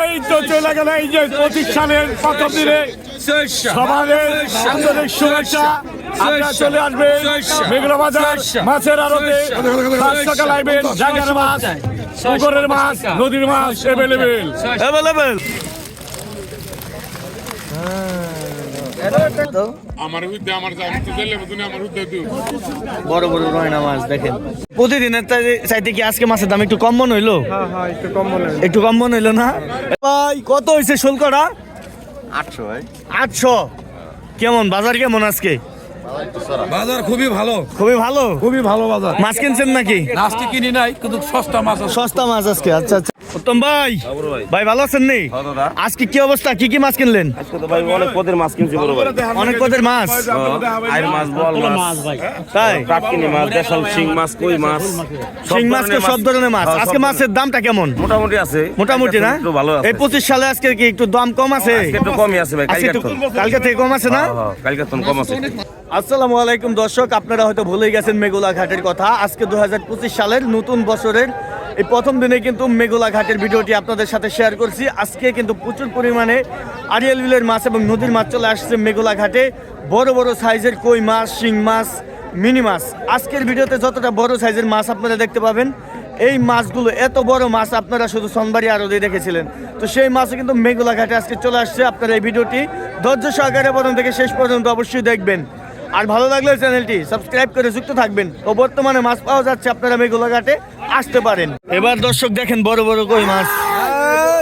এই তো চলে গেল এই যে পঁচিশ সালের প্রথম দিনে। সমাজের আন্তরিক শুভেচ্ছা। আপনারা চলে আসবে মেঘলা বাজার মাছের আড়তে। সকাল আইবেন জায়গার মাছ, পুকুরের মাছ, নদীর মাছ এভেলেবেল অ্যাভেলেবেল আমার হুদ্দে আমার জানতে দিলে তুমি আমার হুদ্দে দিও বড় বড় রয়না মাছ দেখেন। প্রতিদিনের চাইতে কি আজকে মাছের দাম একটু কম মনে হইল? একটু কম মনে হইল। না? ভাই কত হয়েছে শুল্কটা? আটশো ভাই। আটশো? কেমন বাজার কেমন আজকে? বাজার খুবই ভালো। খুবই ভালো? খুবই ভালো বাজার। মাছ কিনছেন নাকি? কিনি নাই কিন্তু সস্তা মাছ সস্তা মাছ আজকে আচ্ছা আচ্ছা। উত্তম ভাই। ভাই। ভালো আছেন নি? আজকে কি অবস্থা? কি কি মাছ কিনলেন? আজকে তো ভাই অনেক পদের মাছ কিনছি বড় ভাই। অনেক পদের মাছ? আইর মাছ বল মাছ। তাই? কাটকিনি মাছ দেশাল শিং মাছ কই মাছ? শিং মাছ তো সব ধরনের মাছ। হ্যাঁ, আজকে মাছের দামটা কেমন? মোটামুটি আছে। মোটামুটি না? একটু ভালো আছে। এই পঁচিশ সালে আজকে কি একটু দাম কম আছে? আজকে একটু কমই আছে ভাই কালকে কালকে থেকে কম আছে না? কালকে তো কম আছে। আসসালামু আলাইকুম দর্শক আপনারা হয়তো ভুলেই গেছেন মেঘোলা ঘাটের কথা। আজকে দু হাজার পঁচিশ সালের নতুন বছরের এই প্রথম দিনে কিন্তু মেঘোলা ঘাটের ভিডিওটি আপনাদের সাথে শেয়ার করছি। আজকে কিন্তু প্রচুর পরিমাণে আরিয়াল বিলের মাছ এবং নদীর মাছ চলে আসছে মেঘোলা ঘাটে। বড় বড় সাইজের কই মাছ, শিং মাছ, মিনি মাছ। আজকের ভিডিওতে যতটা বড় সাইজের মাছ আপনারা দেখতে পাবেন, এই মাছগুলো এত বড় মাছ আপনারা শুধু সনবাড়ি আরদে দেখেছিলেন। তো সেই মাছও কিন্তু মেঘোলা ঘাটে আজকে চলে আসছে। আপনারা এই ভিডিওটি ধৈর্য সহকারে প্রথম থেকে শেষ পর্যন্ত অবশ্যই দেখবেন। আর ভালো লাগলে চ্যানেলটি সাবস্ক্রাইব করে যুক্ত থাকবেন ও বর্তমানে মাছ পাওয়া যাচ্ছে আপনারা মেঘোলা ঘাটে, আসতে পারেন এবার দর্শক দেখেন বড় বড় কই মাছ।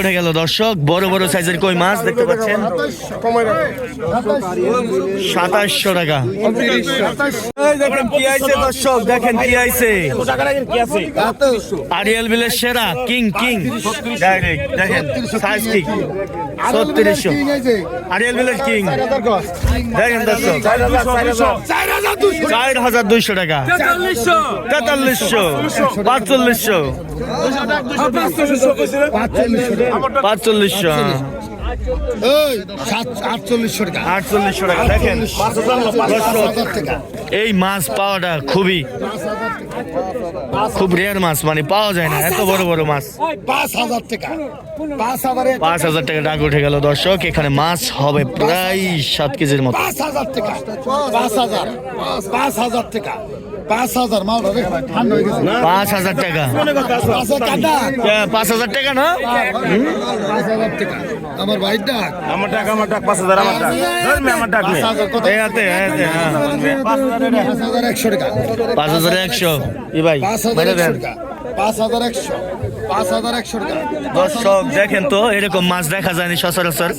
উঠে গেল দর্শক। বড় বড় সাইজের কই মাছ দেখতে পাচ্ছেন? সাতাশশো টাকা। দেখেন কি দেখেন কি আইছে। বিলের সেরা, কিং কিং। দেখেন সাইজ কিং বিলের কিং। দেখেন হাজার দুইশো টাকা। তেতাল্লিশশো। পাঁচচল্লিশশো। পাঁচচল্লিশশো। আটচল্লিশশো টাকা। আটচল্লিশশো টাকা দেখেন। এই মাছ পাওয়াটা খুবই খুব রেয়ার মাছ মানে পাওয়া যায় না এত বড় বড় মাছ। পাঁচ হাজার টাকা। পাঁচ পাঁচ হাজার টাকা ডাক উঠে গেল দর্শক এখানে মাছ হবে প্রায় সাত কেজির মতো। পাঁচ হাজার টাকা। পাঁচ হাজার। পাঁচ হাজার টাকা। পাঁচ হাজার মাল হয়ে পাঁচ হাজার টাকা পাঁচ হাজার টাকা পাঁচ হাজার টাকা না পাঁচ হাজার টাকা আমার ভাই ডাক আমার টাকা আমার টাকা পাঁচ হাজার আমার আমার টাকা পাঁচ হাজার হ্যাঁ। পাঁচ একশো টাকা পাঁচ হাজার একশো ভাই পাঁচ হাজার একশো টাকা পাঁচ হাজার একশো পাঁচ হাজার একশো টাকা দর্শক দেখেন তো এরকম মাছ দেখা যায়নি সচরাচর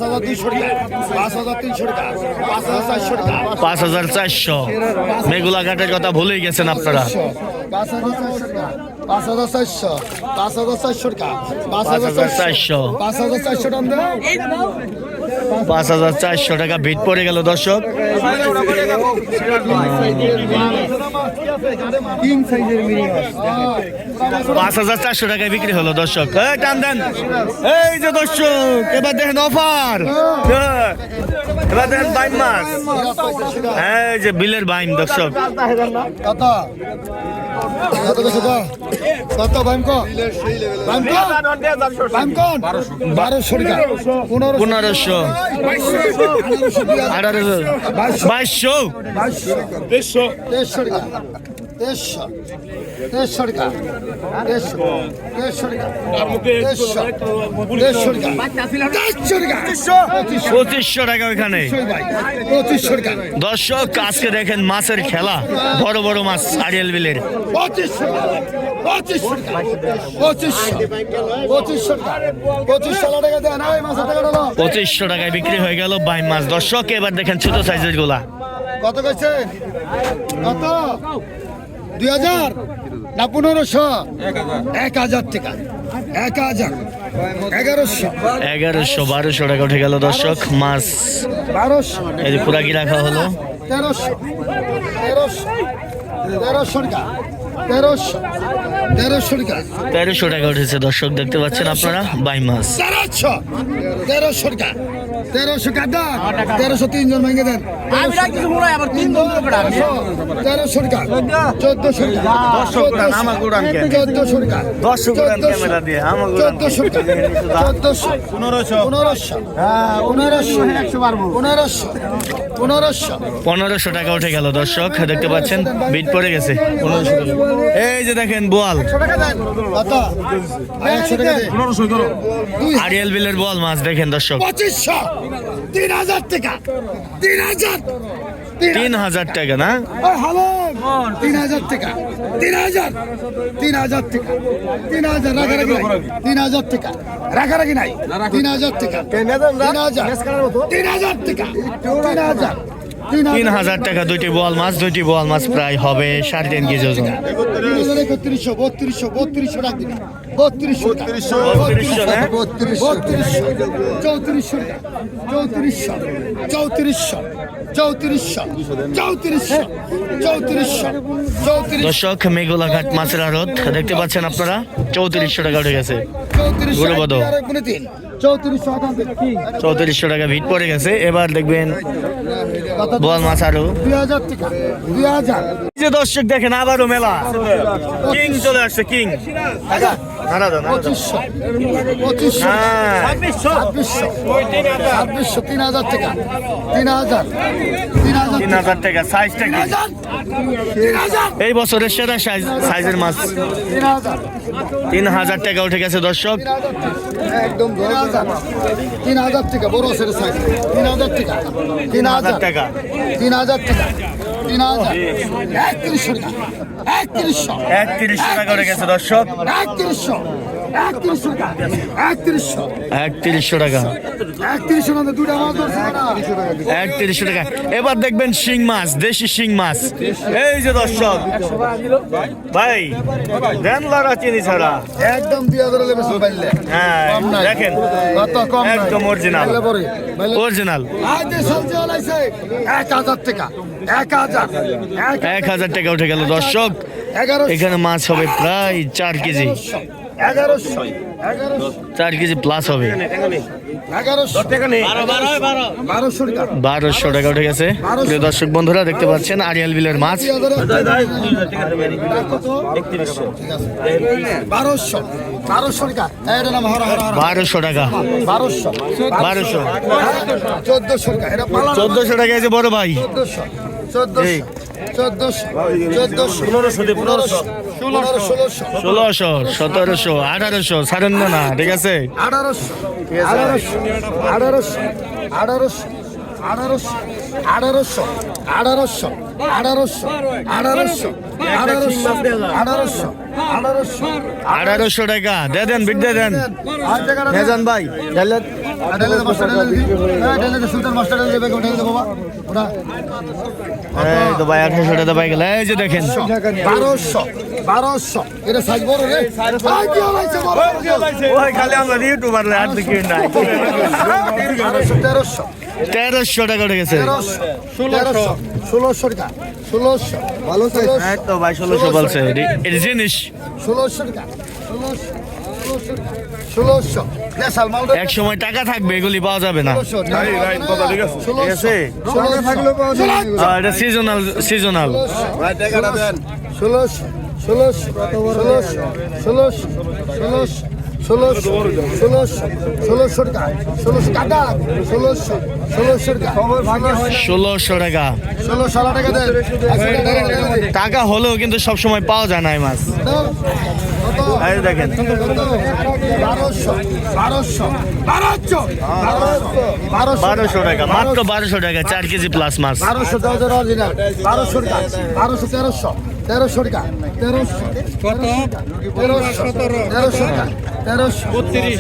পাঁচ হাজার চারশো মেঘুলা ঘাটের কথা ভুলেই গেছেন আপনারা পাঁচ হাজার চারশো পাঁচ হাজার চারশো পাঁচ হাজার চারশো টাকা পাঁচ হাজার চারশো পাঁচ হাজার চারশো টাকা দাও পাঁচ হাজার চারশো টাকা ভিট পড়ে গেল দর্শক। পাঁচ হাজার চারশো টাকায় বিক্রি হলো দর্শক। এই টান দেন। এই যে দর্শক এবার দেখেন অফার। এবার দেখেন বাইম মাছ। এই যে বিলের বাইম দর্শক। পনেরোশো। আঠারোশো। বাইশশো। টাকা দেড়শো। দেড়শো টাকা। দেড়শো দেড়শো টাকা দেড়শো দেড়শো টাকা দেড়শো টাকা পঁচিশশো পঁচিশশো টাকা ওইখানে। পঁচিশশো টাকা দর্শক আজকে দেখেন মাছের খেলা বড় বড় মাছ আরিয়াল বিলের। পঁচিশশো পঁচিশশো পঁচিশশো পঁচিশশো টাকা দেন এই মাসের টাকা দাও। পঁচিশশো টাকায় বিক্রি হয়ে গেল বাই মাছ। দর্শক এবার দেখেন ছোট সাইজেরগুলা। কত কইছে কত? দুই হাজার? না পনেরোশো। এক হাজার টাকা। এক হাজার। এগারোশো। এগারোশো বারোশো টাকা উঠে গেল দর্শক মাছ। বারোশো। এই যে পুরাকি রাখা হলো? তেরোশো। তেরোশো। তেরোশো টাকা। তেরোশো টাকা উঠেছে দর্শক দেখতে পাচ্ছেন আপনারা বাই মাছ। তেরোশো। তেরোশো টাকা। তেরোশো টাকা তেরোশো তিনজন ভেঙে দেন। তেরোশো টাকা চোদ্দশো টাকা? চোদ্দশো টাকা চোদ্দশো টাকা চোদ্দশো পনেরোশো। পনেরোশো পনেরোশো পনেরোশো পনেরোশো। পনেরোশো টাকা উঠে গেল দর্শক দেখতে পাচ্ছেন বিট পড়ে গেছে। পনেরোশো এই যে দেখেন বোয়াল। আরিয়াল বিলের বোয়াল মাছ দেখেন দর্শক। পঁচিশশো। তিন হাজার টাকা। তিন হাজার। তিন হাজার টাকা না? হ্যালো তিন হাজার টাকা। তিন হাজার। তিন হাজার টাকা। তিন হাজার। রাখারাখি নাই। তিন হাজার টাকা। রাখারাখি নাই। তিন হাজার টাকা। তিন হাজার। তিন হাজার টাকা। তিন হাজার। তিন হাজার টাকা, দুইটি বোয়াল মাছ, দুইটি বোয়াল মাছ প্রায় হবে সাড়ে তিন কেজি ওজন। টাকা চৌত্রিশশো দর্শক, মেঘোলাঘাট মাছের আড়ত, দেখতে পাচ্ছেন আপনারা, চৌত্রিশশো টাকা উঠে গেছে। চৌত্রিশশো টাকা ভিট পড়ে গেছে। এবার দেখবেন বল মাছ আরও দুই হাজার টাকা দুই হাজার। যে দর্শক দেখেন আবারও মেলা। কিং চলে আসছে কিং। তিন হাজার টাকা। তিন হাজার। তিন হাজার টাকা। সাইজটা কি? এই বছরের সেরা সাইজ সাইজের মাছ। তিন হাজার। টাকা উঠে গেছে দর্শক। একদম তিন হাজার টাকা বড় সের সাইজ তিন হাজার টাকা। তিন হাজার টাকা। তিন হাজার টাকা। তিন হাজার। একত্রিশশো টাকা। একত্রিশশো। একত্রিশশো টাকা উঠে গেছে দর্শক। একত্রিশশো। একত্রিশশো টাকা। একত্রিশশো। একত্রিশশো টাকা। একত্রিশশো না দুটা মাছ একত্রিশশো টাকা। এবার দেখবেন শিং মাছ দেশি শিং মাছ। এই যে দর্শক ভাই দেন লড়া চিনি ছাড়া। একদম দুই হাজার হ্যাঁ দেখেন কত কম একদম অরিজিনাল আলাইছে এক হাজার টাকা এক হাজার। এক হাজার টাকা উঠে গেল দর্শক এখানে মাছ হবে প্রায় চার কেজি। চার কেজি প্লাস হবে। উঠে গেছে। প্রিয় দর্শক বন্ধুরা দেখতে পাচ্ছেন আরিয়াল বিলের মাছ। বারোশো। টাকা। বারোশো। চোদ্দশো টাকা চোদ্দশো টাকা বড় ভাই। ষোলোশো সতেরোশো আঠারোশো ছাড়েন না না ঠিক আছে আঠারোশো আঠারোশো আঠারোশো আঠারোশো আঠারোশো আঠারোশো আঠারোশো আঠারোশো আঠারোশো আঠারোশো আঠারোশো আঠারোশো আঠারোশো টাকা দে দেন দে দেন ভাই তাহলে ঢেলে দে মাস্টার ঢেলে দি। হ্যাঁ ঢেলে দে সুলতান মাস্টার ঢেলে দেবে ঢেলে দে বাবা। ওটা। এই তো ভাই আঠারোশো টাকা পাই গেল এই যে দেখেন। বারোশো বারোশো এটা সাইজ বড় রে। আই কি হইছে বড়? ওই খালি আমরা ইউটিউবার আর দেখি নাই বারোশো তেরোশো টাকা উঠে গেছে। ষোলোশো টাকা ষোলোশো। ভালো তো ভাই ষোলোশো বলছে। এটা জিনিস। ষোলোশো টাকা ষোলোশো। ষোলোশো। দেশাল মাল এক সময় টাকা থাকবে এগুলি পাওয়া যাবে না। ষোলোশো। ঠিক আছে? ষোলোশো। থাকলে আর এটা সিজনাল সিজনাল ষোলোশো। ষোলোশো। ষোলোশো। ষোলোশো। ষোলোশো। ষোলোশো। ষোলোশো। ষোলোশো। টাকা। ষোলোশো টাকা। ষোলোশো। ষোলোশো টাকা। ষোলোশো টাকা। ষোলোশো টাকা টাকা হলেও কিন্তু সবসময় পাওয়া যায় না এই মাছ? এই দেখেন। বারোশো টাকা মাত্র বারোশো। টাকা চার কেজি প্লাস মাছ বারোশো বারোশো টাকা বারোশো তেরোশো তেরোশো টাকা তেরোশো কত? তেরোশো তেরোশো তেরোশো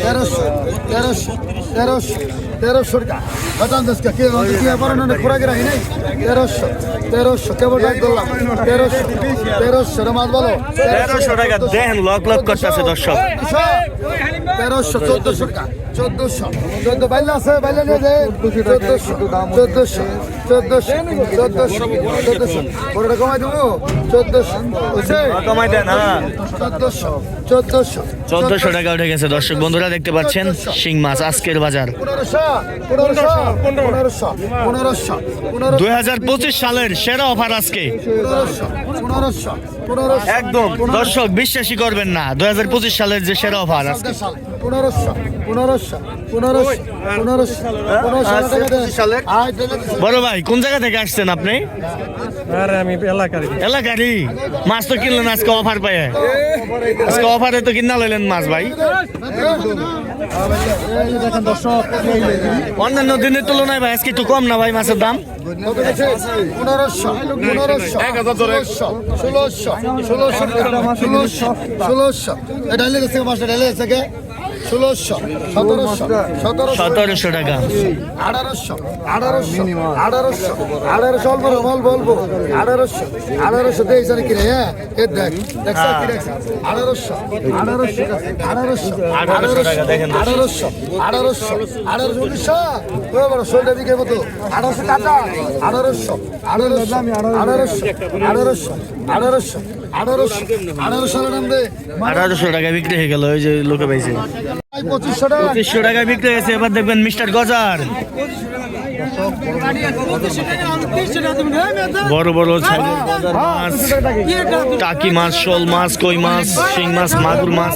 তেরোশো তেরোশো তেরোশো তেরোশো টাকা। বাতান দশটা কে? কি পারে না খোরাকে রাখি নাই? তেরোশো তেরোশো কেবল ডাক করলাম তেরোশো তেরোশো রে মাছ বলো। তেরোশো টাকা। দেখেন লক লক করতেছে দর্শক। তেরোশো চোদ্দশো টাকা। চোদ্দশো। চোদ্দ বাইলে আছে বাইলে নিয়ে যায়। চোদ্দশো চোদ্দশো চোদ্দশো চোদ্দশো চোদ্দশো। কোনটা কমাই দেবো। চোদ্দশো কমাই দেন হ্যাঁ। চোদ্দশো চোদ্দশো। চোদ্দশো টাকা উঠে গেছে দর্শক। বন্ধুরা দেখতে পাচ্ছেন শিং মাছ আজকের বাজার। দুই হাজার পঁচিশ সালের সেরা অফার আজকে। পনেরোশো পনেরোশো। একদম। দর্শক বিশ্বাসই করবেন না। দুই হাজার পঁচিশ সালের যে সেরা অফার আজকে। দেন। বড় ভাই কোন জায়গা থেকে আসছেন আপনি? আমি এলাকার এলাকারই? মাছ তো কিনলেন আজকে অফার পায়ে। আজকে অফারে তো কিনা লইলেন মাছ ভাই। অন্যান্য দিনের তুলনায় ভাই আজকে একটু কম না ভাই মাছের দাম? পনেরোশো পনেরোশো ষোলোশো ষোলোশো ষোলোশো এটা এটা লেগেছে মাসে এটা লেগেছে ষোলোশো সতেরোশো সতেরোশো টাকা আঠারোশো আঠারোশো আঠারোশো আঠারোশো অল্প অল্প অল্প আঠারোশো আঠারোশো দেখছে নাকি রে হ্যাঁ এ দেখ দেখছ কি দেখছ আঠারোশো আঠারোশো আঠারোশো আঠারোশো। আঠারোশো আঠারোশো উনিশশো বড় শোলটা দিকে মতো আঠারোশো টাকা আঠারোশো আঠারোশো আঠারোশো আঠারোশো আঠারোশো আঠারোশো টাকা বিক্রি হয়ে গেল ওই যে লোকে পাইছে। পঁচিশশো টাকা। বিক্রি হয়েছে এবার দেখবেন মিস্টার গজার। বড় বড় মাছ টাকি মাছ শোল মাছ কই মাছ শিং মাছ মাগুর মাছ।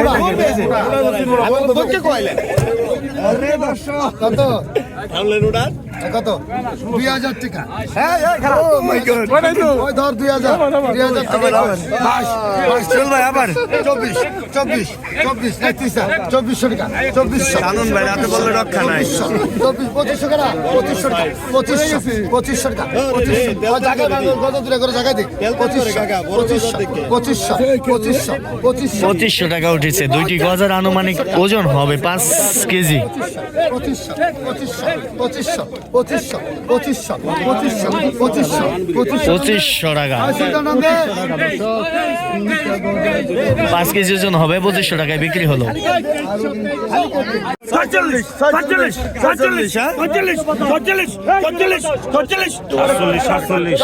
কত? কত? দুই হাজার টাকা। ওই ধর দুই হাজার। দুই হাজার টাকা। আবার। চব্বিশ চব্বিশ চব্বিশ একত্রিশ চব্বিশশো টাকা চব্বিশশো। কানুন ভাই রাতে বললে রক্ষা নাই। চব্বিশ পঁচিশশো টাকা পঁচিশশো টাকা পঁচিশশো পঁচিশশো টাকা কত দূরে করে দিক। পঁচিশশো পঁচিশশো পঁচিশশো পঁচিশশো পঁচিশশো। টাকা উঠেছে। দুইটি গজার আনুমানিক ওজন হবে পাঁচ কেজি। পঁচিশশো পঁচিশশো পঁচিশশো। পাঁচ কেজি ওজন হবে পঁচিশশো টাকায় বিক্রি হলো। সাতচল্লিশ সাতচল্লিশ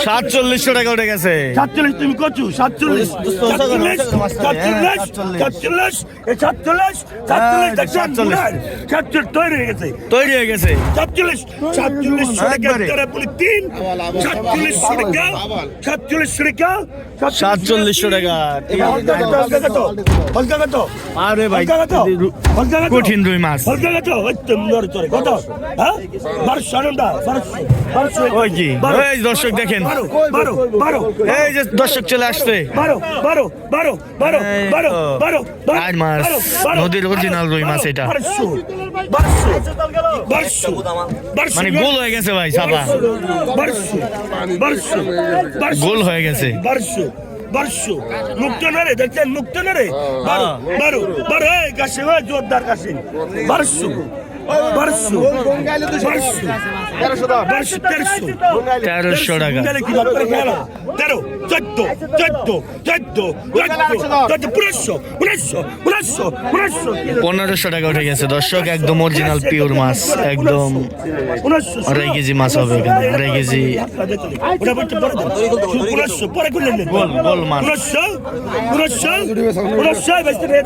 সাতচল্লিশশো টাকা উঠে গেছে সাতচল্লিশ তুমি কচু সাতচল্লিশ সাতচল্লিশ সাতচল্লিশ সাতচল্লিশ সাতচল্লিশ সাতচল্লিশ সাতচল্লিশ। সাতচল্লিশ তৈরি হয়ে গেছে তৈরি হয়ে গেছে সাতচল্লিশ সাতচল্লিশ। তিন সাতচল্লিশ টাকা সাতচল্লিশ টাকা সাতচল্লিশশো টাকা হলকা কত কত আরে ভাই কঠিন রুই মাছ দর্শক দেখেন। এই যে দর্শক চলে আসছে। নদীর অরিজিনাল রুই মাছ এটা। মানে গোল হয়ে গেছে ভাই সাপা গোল হয়ে গেছে। বারোশো মুক্ত না রে দেখছেন? মুক্ত না রে বারো বারো বারো। এই কাশি ওই জোরদার কাশি বারোশো পনেরোশো টাকা উঠে গেছে দর্শক একদম অরিজিনাল পিওর মাছ একদম আড়াই কেজি মাছ হবে এখানে আড়াই কেজি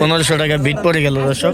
পনেরোশো টাকা বিট পড়ে গেল দর্শক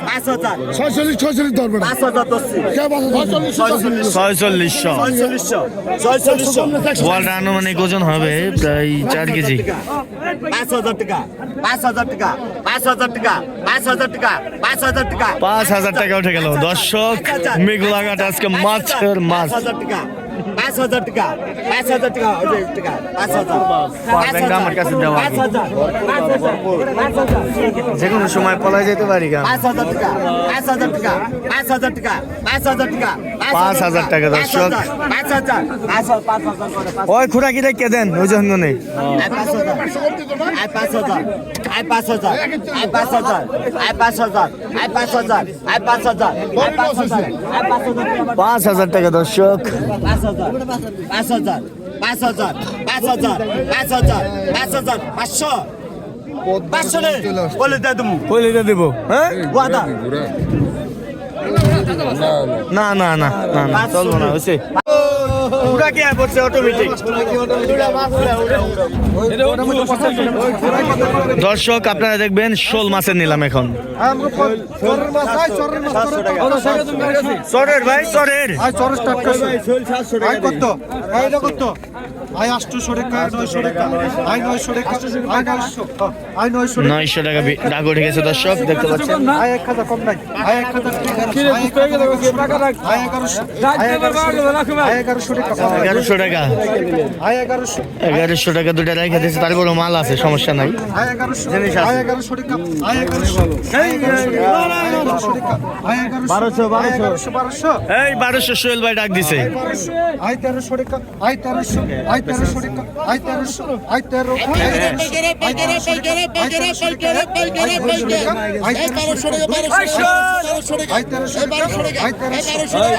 পাঁচ হাজার ছয়চল্লিশ ছয়চল্লিশ ধরবে পাঁচ হাজার ছয়চল্লিশশো ছয়চল্লিশশো বলটা আনুমানিক ওজন হবে প্রায় চার কেজি পাঁচ হাজার টাকা পাঁচ হাজার টাকা পাঁচ হাজার টাকা পাঁচ হাজার টাকা পাঁচ হাজার টাকা পাঁচ হাজার টাকা উঠে গেল দর্শক মেঘলাঘাট আজকে মাছের মাছ হাজার টাকা পাঁচ হাজার টাকা পাঁচ হাজার টাকা টাকা পাঁচ হাজার আমার কাছে যে কোনো সময় পলাই যেতে পারি পাঁচ হাজার টাকা পাঁচ হাজার টাকা পাঁচ হাজার টাকা পাঁচ হাজার টাকা পাঁচ হাজার টাকা দর্শক পাঁচ হাজার পাঁচ হাজার ওই খুঁড়া কি রেখে দেন ওই জন্য নেই পাঁচ হাজার পাঁচ হাজার আয় পাঁচ হাজার আয় পাঁচ হাজার আয় পাঁচ হাজার আয় পাঁচ হাজার আয় পাঁচ হাজার আয় পাঁচ হাজার পাঁচ হাজার টাকা দর্শক হাজার। পাঁচ হাজার। পাঁচ হাজার। পাঁচ হাজার। পাঁচ হাজার। পাঁচ হাজার। পাঁচশো। পাঁচশো রে বলে দে তুমি। পয়লিটা দেবো হ্যাঁ? ওয়াদা। না না না। না না চলবো না। হয়েছে। ওটা কে অটোমেটিক দর্শক আপনারা দেখবেন শোল মাছের নিলাম এখন। চরের ভাই। চরের কত? আয় আটশো আয় নয়শো টাকা দেখতে এগারোশো টাকা দুটা দিয়েছে মাল আছে সমস্যা নাই। বারোশো সোহেল ভাই ডাক দিছে। Ay pero şurika. Ay pero şuru. Ay pero. Ay pero şurika. Ay pero şurika. Ay pero şurika. Ay pero şurika. Ay pero şurika. Ay pero şurika.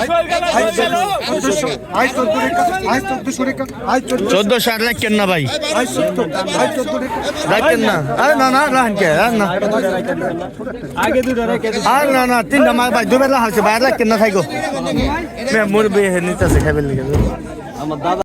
Ay চোদ্দ রেখা আজ চোদ্দ রেখা আজ চোদ্দ ষাট রাখেন না ভাই আজ চোদ্দ আজ চোদ্দ রাখেন না আরে না না রাখেন কে আর না আগে দুটো রেখে আর না না তিনটা মার ভাই দুবেলা হাসে বাইরে রাখেন না থাকো মুরবি নিতেছে খাবেন লিখে আমার দাদা